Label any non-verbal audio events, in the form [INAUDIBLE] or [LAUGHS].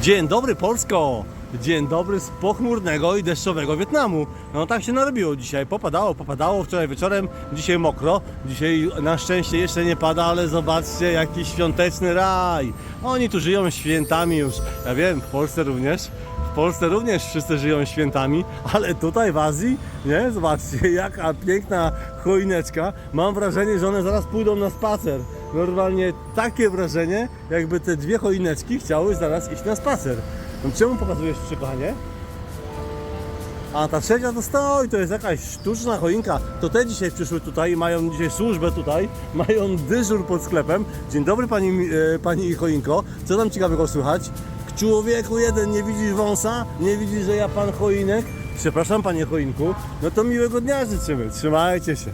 Dzień dobry Polsko! Dzień dobry z pochmurnego i deszczowego Wietnamu. No tak się narobiło dzisiaj. Popadało, popadało wczoraj wieczorem, dzisiaj mokro. Dzisiaj na szczęście jeszcze nie pada, ale zobaczcie jaki świąteczny raj. Oni tu żyją świętami już. Ja wiem, w Polsce również. W Polsce również wszyscy żyją świętami, ale tutaj w Azji, nie? Zobaczcie, jaka piękna choineczka. Mam wrażenie, że one zaraz pójdą na spacer. Normalnie takie wrażenie, jakby te dwie choineczki chciały zaraz iść na spacer. No czemu pokazujesz przykłanie? A ta trzecia to stoi, to jest jakaś sztuczna choinka. To te dzisiaj przyszły tutaj, mają dzisiaj służbę tutaj, [LAUGHS] mają dyżur pod sklepem. Dzień dobry pani, e, pani choinko, co tam ciekawego słychać? Człowieku jeden, nie widzisz wąsa? Nie widzisz, że ja pan choinek? Przepraszam panie choinku, no to miłego dnia życzymy, trzymajcie się.